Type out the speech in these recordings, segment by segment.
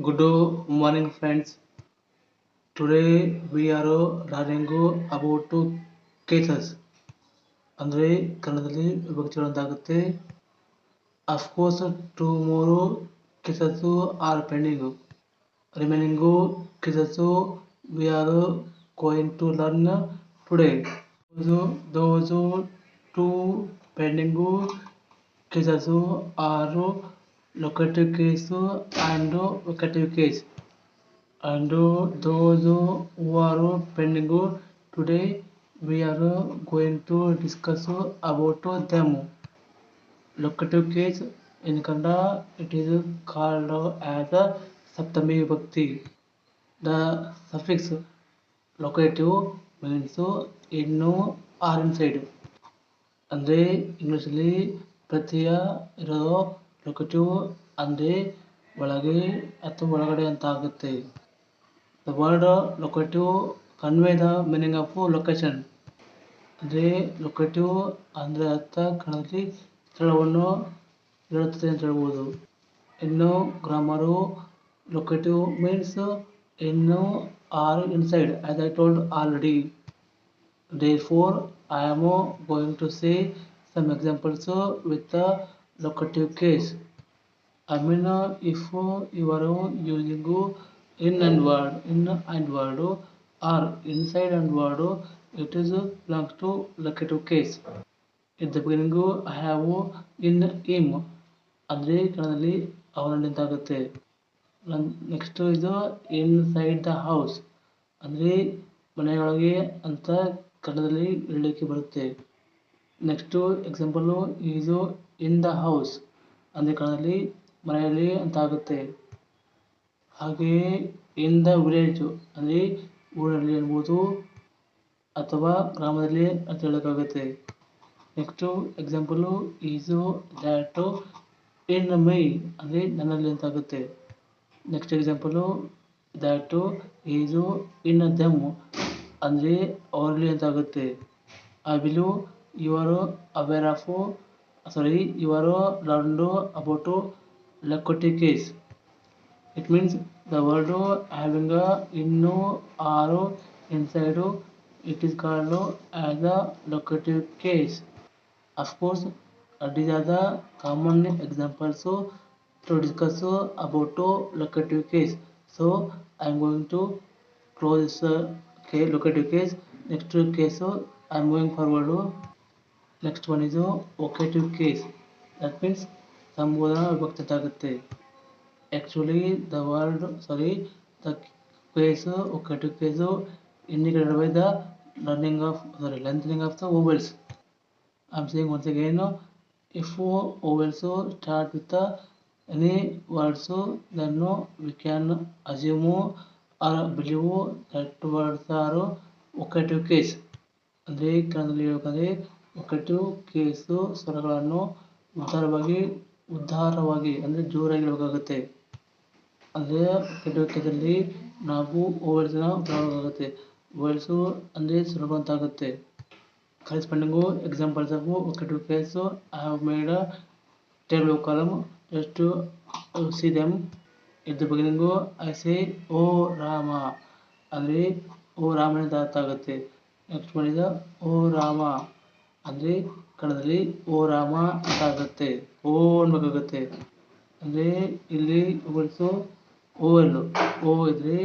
Good morning, friends. Today we are learning about two cases. ಅಂದರೆ ಕನ್ನಡದಲ್ಲಿ ವಿಭಕ್ತಿಗಳಂತಾಗುತ್ತೆ of course to ಮೂರು cases are pending remaining cases we are going to learn today those two pending cases ಆರು locative case and vocative case and those who are pending today we are going to discuss about them locative case in kannada it is called as saptami vibhakti the suffix locative means ಇನ್ನು or inside ಅಂದರೆ ಇಂಗ್ಲೀಷಲ್ಲಿ ಪ್ರತ್ಯಯ ಇರೋ locative ಅಂದರೆ ಒಳಗೆ ಅಥವಾ ಒಳಗಡೆ ಅಂತ ಆಗುತ್ತೆ the word locative convey the meaning of location ಅಂದರೆ ಲೊಕೇಟಿವ್ ಅಂದರೆ ಅರ್ಥ ಕಣದಲ್ಲಿ ಸ್ಥಳವನ್ನು ಹೇಳುತ್ತದೆ ಅಂತ ಹೇಳ್ಬೋದು. ಇನ್ನು grammar locative means in or inside as I told already day four I am going to say some examples with locative case. Amino uh, if uh, uh, using uh, in and word, in and word, uh, or inside and word, uh, it is uh, belongs to locative case. At the beginning, uh, I have uh, in him. Andre ಕನ್ನಡದಲ್ಲಿ ಅವನಲ್ಲಿ Next next ಇದು inside the house ಅಂದರೆ ಮನೆಯೊಳಗೆ Anta ಕನ್ನಡದಲ್ಲಿ ಹೇಳಲಿಕ್ಕೆ ಬರುತ್ತೆ next example is in the house ಅಂದರೆ ಕನ್ನಡದಲ್ಲಿ ಮನೆಯಲ್ಲಿ ಅಂತ ಆಗುತ್ತೆ. ಹಾಗೆಯೇ ಇನ್ ದ ವಿಲೇಜು ಅಂದರೆ ಊರಲ್ಲಿ ಅನ್ಬೋದು ಅಥವಾ ಗ್ರಾಮದಲ್ಲಿ ಅಂತ ಹೇಳೋಕ್ಕಾಗುತ್ತೆ. ನೆಕ್ಸ್ಟು ಎಕ್ಸಾಂಪಲು ಈಸು ದ್ಯಾಟು ಇನ್ ಮೈ ಅಂದರೆ ನನ್ನಲ್ಲಿ ಅಂತ ಆಗುತ್ತೆ. ನೆಕ್ಸ್ಟ್ ಎಕ್ಸಾಂಪಲು ದ್ಯಾಟು ಈಸು ಇನ್ ದಮ್ ಅಂದರೆ ಅವರಲ್ಲಿ ಅಂತ ಆಗುತ್ತೆ. ಐ ಬಿಲು Euro Averafo sorry Euro Lando Aboto locative case. It means the word having a inno aro inside it is called as a locative case. Of course, these are the common examples so, to discuss about locative case. So I am going to close this case locative case. Next case, so I am going forward. Next one is vocative case. That means ಸಂಬೋಧನಾ ವಿಭಕ್ತಿ ಆಗುತ್ತೆ actually the word sorry the case vocative case indicated by the learning of sorry lengthening of the vowels I am saying once again if vowels start with any words then we can assume or believe that words are vocative case ಅಂದರೆ ಕನ್ನಡದಲ್ಲಿ ಹೇಳ್ಬೇಕಂದ್ರೆ ಒಕ್ಕಟಿವ್ case, ಸ್ವರಗಳನ್ನು ಉದಾರವಾಗಿ ಉದ್ಧಾರವಾಗಿ, ಅಂದರೆ ಜೋರಾಗಿ ಹೇಳಬೇಕಾಗುತ್ತೆ. ಅಂದರೆ ಕೆಟ್ಟದಲ್ಲಿ ನಾವು ಓವಲ್ಸ್ನ ಉದಾರವಾಗುತ್ತೆ ಓವರ್ಸು ಅಂದರೆ ಸುಲಭ ಅಂತ ಆಗುತ್ತೆ. Corresponding examples of two case I have made table column just to see them ಇದ್ರ beginning I say O Rama ಅಂದರೆ ಓ ರಾಮನ ಅಂತ ಅರ್ಥ ಆಗುತ್ತೆ? ನೆಕ್ಸ್ಟ್ ಮಾಡಿದ ಓ ರಾಮ ಅಂದರೆ ಕನ್ನಡದಲ್ಲಿ ಓ, ರಾಮ ಅಂತ ಆಗುತ್ತೆ ಓ ಅನ್ಬೇಕಾಗುತ್ತೆ ಅಂದರೆ ಇಲ್ಲಿ ಓ ಎಲ್. ಓ ಇದ್ರೆ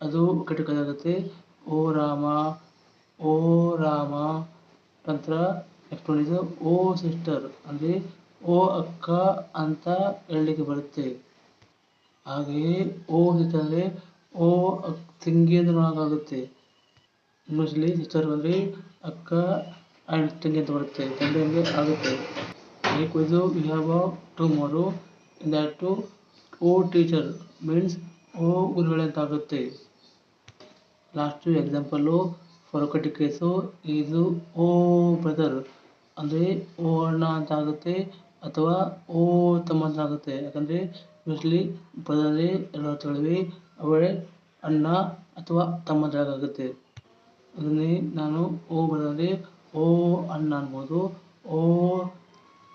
ಅದು ಕಟಕದಾಗುತ್ತೆ. ಓ, ರಾಮ ಓ, ರಾಮ ನಂತರ ನೆಕ್ಸ್ಟ್ ಮಾಡಿದ್ದು ಓ ಸಿಸ್ಟರ್ ಅಂದರೆ ಓ ಅಕ್ಕ ಅಂತ ಹೇಳಲಿಕ್ಕೆ ಬರುತ್ತೆ. ಹಾಗೆಯೇ ಓ ಸಿಸ್ಟರ್ ಅಂದರೆ ಓ ಅಕ್ ಅಂದ್ರೆ ಆಗುತ್ತೆ ಇಂಗ್ಲೀಷಲ್ಲಿ ಸಿಸ್ಟರ್ ಅಂದ್ರೆ ಅಕ್ಕ ಆ್ಯಂಡ್ ತಂಗಿ ಅಂತ ಬರುತ್ತೆ ತಂದೆ ಆಗುತ್ತೆ have a two more in to O teacher means ಓ ಗುರುಗಳೇ ಅಂತ ಆಗುತ್ತೆ. ಲಾಸ್ಟ್ ಎಕ್ಸಾಂಪಲ್ಲು ಫೊರಕಟಿ ಕೇಸು ಇದು ಓ ಬ್ರದರ್ ಅಂದರೆ ಓ ಅಣ್ಣ ಅಂತ ಆಗುತ್ತೆ, ಅಥವಾ ಓ ತಮ್ಮ ಅಂತ ಆಗುತ್ತೆ. ಯಾಕಂದರೆ ಯೂಸ್ಲಿ ಬ್ರದರಲ್ಲಿ ಎರಡು ಅರ್ಥಗಳಿವೆ, ಅವಳೇ ಅಣ್ಣ ಅಥವಾ ತಮ್ಮ ಅಂತ ಆಗುತ್ತೆ. ಅದನ್ನೇ ನಾನು ಓ ಬ್ರದರ್ ಓ ಅಣ್ಣ ಅನ್ಬೋದು ಓ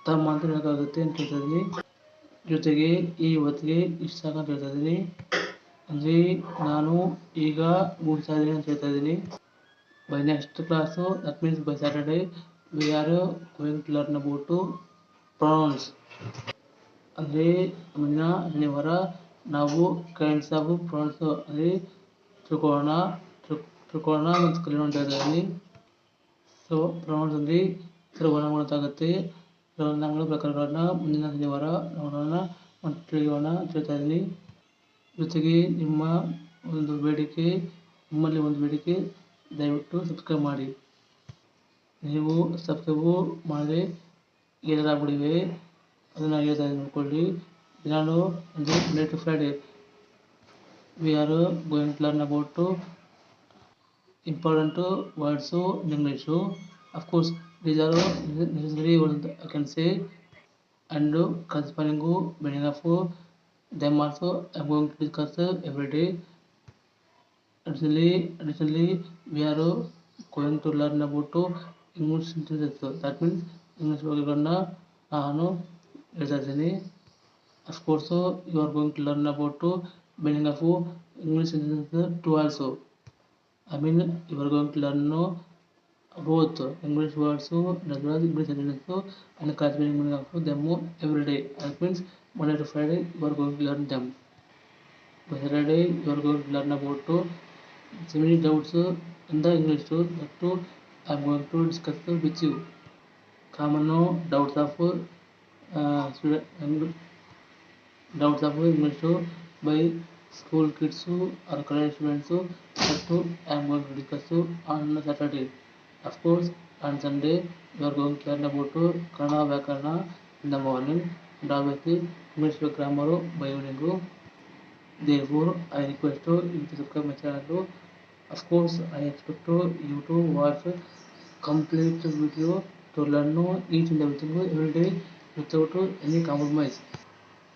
ತಮ್ಮ ಅಂತ ಹೇಳೋಕ್ಕಾಗುತ್ತೆ ಅಂತ ಹೇಳ್ತಾ ಜೊತೆಗೆ ಈ ಹೊತ್ತಿಗೆ ಇಷ್ಟ ಸಾಕು ಅಂತ ಇದ್ದೀನಿ ಅಂದರೆ ನಾನು ಈಗ ಮುಗಿಸ್ತಾ ಇದ್ದೀನಿ ಅಂತ ಹೇಳ್ತಾ ಇದ್ದೀನಿ. By next class that means by Saturday we are going to learn about pronouns ಅಂದರೆ ಮುಂದಿನ ಶನಿವಾರ ನಾವು ಕೈಂಡ್ಸ್ ಆಫ್ ಪ್ರೊನೌನ್ಸ್ ಅಂದರೆ ತಿಳ್ಕೊಳ್ಳೋಣ ತಿಳ್ಕೊಳ್ಳೋಣ ಮತ್ತು ಕಲಿಯೋಣ ಅಂತ ಹೇಳ್ತಾ ಇದ್ದೀನಿ ಸೊ ಪ್ರೊನೌನ್ಸ್ ಅಂದರೆ ಸರ್ವನಾಮಗಳು ಅಂತಾಗುತ್ತೆ ಸರ್ವನಾಮಗಳ ಪ್ರಕಾರಗಳನ್ನ ಮುಂದಿನ ಶನಿವಾರ ಮತ್ತು ತಿಳಿಯೋಣ ತಿಳಿತಾ ಇದ್ದೀನಿ ಜೊತೆಗೆ ನಿಮ್ಮ ಒಂದು ಬೇಡಿಕೆ, ನಿಮ್ಮಲ್ಲಿ ಒಂದು ಬೇಡಿಕೆ, ದಯವಿಟ್ಟು ಸಬ್ಸ್ಕ್ರೈಬ್ ಮಾಡಿ. ನೀವು ಸಬ್ಸ್ಕ್ರೈಬು ಮಾಡಿದ್ರೆ ಏನಾಗ್ಬಿಟ್ಟಿವೆ ಅದನ್ನು ಹೇಳ್ತಾ ನೋಡ್ಕೊಳ್ಳಿ ನಾನು ಒಂದು Friday we are going to learn about important words so numeric so of course these are necessary words i can say and corresponding to many of them also i'm going to discuss every day additionally additionally we are going to learn about to english sentences so that means english vakaganna aanu resadini of course you are going to learn about to meaning of english sentences to also I mean, you are going to learn uh, both English words as well as English sentences and corresponding meaning of them every day. That means Monday to Friday you are going to learn them. By Saturday you are going to learn about uh, so many doubts in the English uh, that uh, I am going to discuss uh, with you. Common doubts of uh, student, Eng- doubts of English uh, by school kids or college students school, that going to discuss uh, on Saturday. Of course, on Sunday you are going to learn about uh, Kannada Vyakarana in the morning and obviously English grammar by evening. Therefore, I request uh, you to subscribe my channel. Of course, I expect uh, you to watch uh, complete video to learn each and everything every day without any compromise.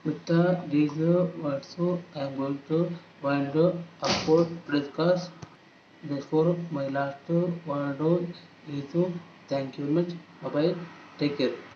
With the reserve also I am going to wind upward press Therefore my last wind is thank you very much. Bye bye. Take care.